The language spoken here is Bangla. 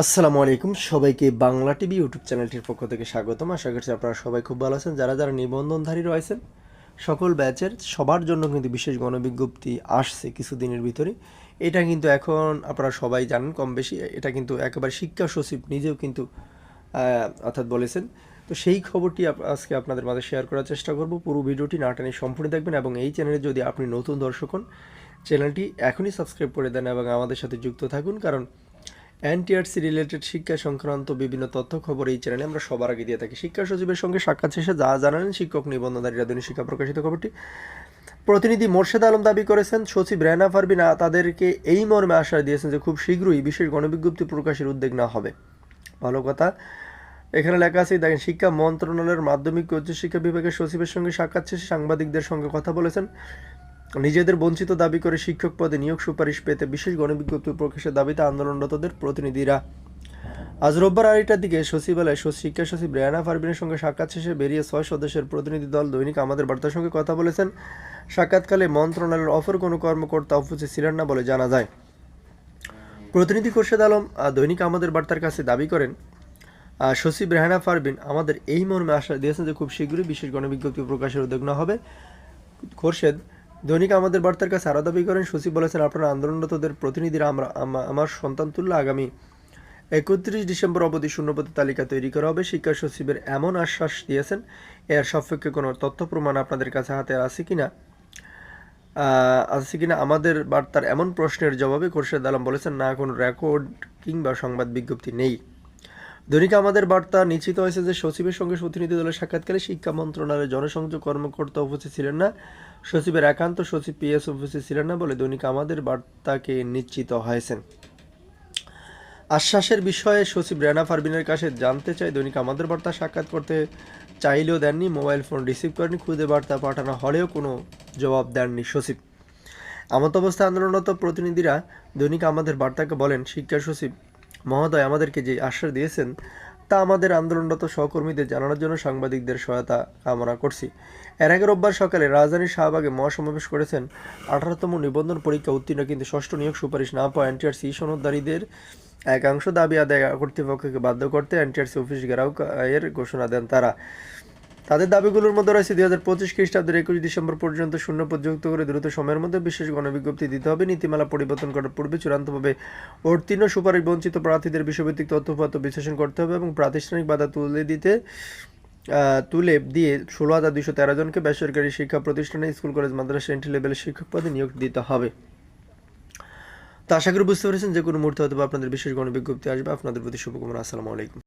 আসসালামু আলাইকুম। সবাইকে বাংলা টিভি ইউটিউব চ্যানেলটির পক্ষ থেকে স্বাগতম। আশা করছি আপনারা সবাই খুব ভালো আছেন। যারা যারা নিবন্ধনধারী রয়েছেন, সকল ব্যাচের সবার জন্য কিন্তু বিশেষ গণবিজ্ঞপ্তি আসছে কিছুদিনের ভিতরে। এটা কিন্তু এখন আপনারা সবাই জানেন কম বেশি এটা কিন্তু একেবারে শিক্ষা সচিব নিজেও কিন্তু অর্থাৎ বলেছেন। তো সেই খবরটি আজকে আপনাদের মাঝে শেয়ার করার চেষ্টা করব। পুরো ভিডিওটি না টেনে সম্পূর্ণ দেখবেন এবং এই চ্যানেলে যদি আপনি নতুন দর্শক হন, চ্যানেলটি এখনই সাবস্ক্রাইব করে দেন এবং আমাদের সাথে যুক্ত থাকুন। কারণ এনটিআরসি রিলেটেড শিক্ষা সংক্রান্ত বিভিন্ন তথ্য, খবর এই চ্যানেলে আমরা সবার আগে দিয়ে থাকি। শিক্ষা সচিবের সঙ্গে সাক্ষাৎ শেষে যা জানালেন শিক্ষক নিবন্ধনধারীরা দৈনিক শিক্ষা প্রকাশিত খবরটি। প্রতিনিধি মোর্শেদ আলম দাবি করেছেন, সচিব রেনা পারবিন আ- তাদেরকে এই মর্মে আশ্বাস দিয়েছেন যে খুব শীঘ্রই বিশেষ গণবিজ্ঞপ্তি প্রকাশের উদ্যোগ না হবে। ভালো কথা, এখানে লেখা আছে, দেখেন, শিক্ষা মন্ত্রণালয়ের মাধ্যমিক উচ্চশিক্ষা বিভাগের সচিবের সঙ্গে সাক্ষাৎ শেষে সাংবাদিকদের সঙ্গে কথা বলেছেন। নিজেদের বঞ্চিত দাবি করে শিক্ষক পদে নিয়োগ সুপারিশ পেতে বিশেষ গণবিজ্ঞপ্তি প্রকাশের দাবিতে আন্দোলনরতদের প্রতিনিধিরা। আজ রোববার আড়াইটার দিকে সচিবালয়ে সচ- শিক্ষা সচিব রেয়ানা ফারবিনের সঙ্গে সাক্ষাৎ শেষে বেরিয়ে ছয় সদস্যের প্রতিনিধি দল দৈনিক আমাদের বার্তার সঙ্গে কথা বলেছেন। সাক্ষাৎকালে মন্ত্রণালয়ের অফর কোনো কর্মকর্তা অফিসে ছিলেন না বলে জানা যায়। প্রতিনিধি খোরশেদ আলম দৈনিক আমাদের বার্তার কাছে দাবি করেন সচিব রেহানা ফারবিন আমাদের এই মর্মে আশ্বাস দিয়েছেন যে খুব শীঘ্রই বিশেষ গণবিজ্ঞপ্তি প্রকাশের উদ্যোগ না হবে। খোরশেদ দৈনিক আমাদের বার্তার কাছে আরও দাবি করেন সচিব বলেছেন, আপনারা আন্দোলনরতদের প্রতিনিধিরা আমরা আমার সন্তান তুল্য আগামী একত্রিশ ডিসেম্বর অবধি শূন্যপদের তালিকা তৈরি করা হবে। শিক্ষা সচিবের এমন আশ্বাস দিয়েছেন। এর সপক্ষে কোনো তথ্য প্রমাণ আপনাদের কাছে হাতে আছে কিনা? আছে কিনা? আমাদের বার্তার এমন প্রশ্নের জবাবে খোরশেদ আলম বলেছেন, না কোনো রেকর্ড কিংবা সংবাদ বিজ্ঞপ্তি নেই। দৈনিক আমাদের বার্তা, নিশ্চিত হয়েছে যে সচিবের সঙ্গে প্রতিনিধি দলের সাক্ষাৎকালে শিক্ষা মন্ত্রণালয়ের জনসংযোগ কর্মকর্তা উপস্থিত ছিলেন না। সচিবের একান্ত সচিব পিএস উপস্থিত ছিলেন না বলে দৈনিক আমাদের বার্তাকে নিশ্চিত হয়েছেন। আশ্বাসের বিষয়ে সচিব রেনা ফারবিনের কাছে জানতে চাই, দৈনিক আমাদের বার্তা সাক্ষাৎ করতে চাইলেও দেননি, মোবাইল ফোন রিসিভ করেনি খুদে বার্তা পাঠানো হলেও কোনো জবাব দেননি সচিব। আমত অবস্থায় আন্দোলনরত প্রতিনিধিরা দৈনিক আমাদের বার্তাকে বলেন, শিক্ষা সচিব মহোদয় আমাদেরকে যে আশ্বাস দিয়েছেন, তা আমাদের আন্দোলনরত সহকর্মীদের জানানোর জন্য সাংবাদিকদের সহায়তা কামনা করছি। এর আগে রোববার সকালে রাজধানীর শাহবাগে মহাসমাবেশ করেছেন আঠারোতম নিবন্ধন পরীক্ষা উত্তীর্ণ কিন্তু ষষ্ঠ নিয়োগ সুপারিশ না পাওয়া এনটিআরসি সনদদারীদের একাংশ দাবি আদায় কর্তৃপক্ষকে বাধ্য করতে এনটিআরসি অফিস ঘেরাও এর ঘোষণা দেন তারা। তাদের দাবিগুলোর মধ্যে রয়েছে দুই হাজার পঁচিশ খ্রিস্টাব্দের একুশ ডিসেম্বর পর্যন্ত শূন্য যুক্ত করে দ্রুত সময়ের মধ্যে বিশেষ গণবিজ্ঞপ্তি দিতে হবে। নীতিমালা পরিবর্তন করার পূর্বে চূড়ান্তভাবে উত্তীর্ণ, সুপারিশ বঞ্চিত প্রার্থীদের বিষয়ভিত্তিক তথ্যপত্র বিশ্লেষণ করতে হবে এবং প্রাতিষ্ঠানিক বাধা তুলে দিতে তুলে দিয়ে ষোলো হাজার দুশো তেরো জনকে বেসরকারি শিক্ষা প্রতিষ্ঠানে স্কুল, কলেজ, মাদ্রাসা এন্ট্রি লেভেলের শিক্ষক পদে নিয়োগ দিতে হবে। তো আশা করি বুঝতে পেরেছেন, যে কোনো মুহূর্তে হয়তো আপনাদের বিশেষ গণবিজ্ঞপ্তি আসবে। আপনাদের প্রতি শুভকামনা। আসসালামু আলাইকুম।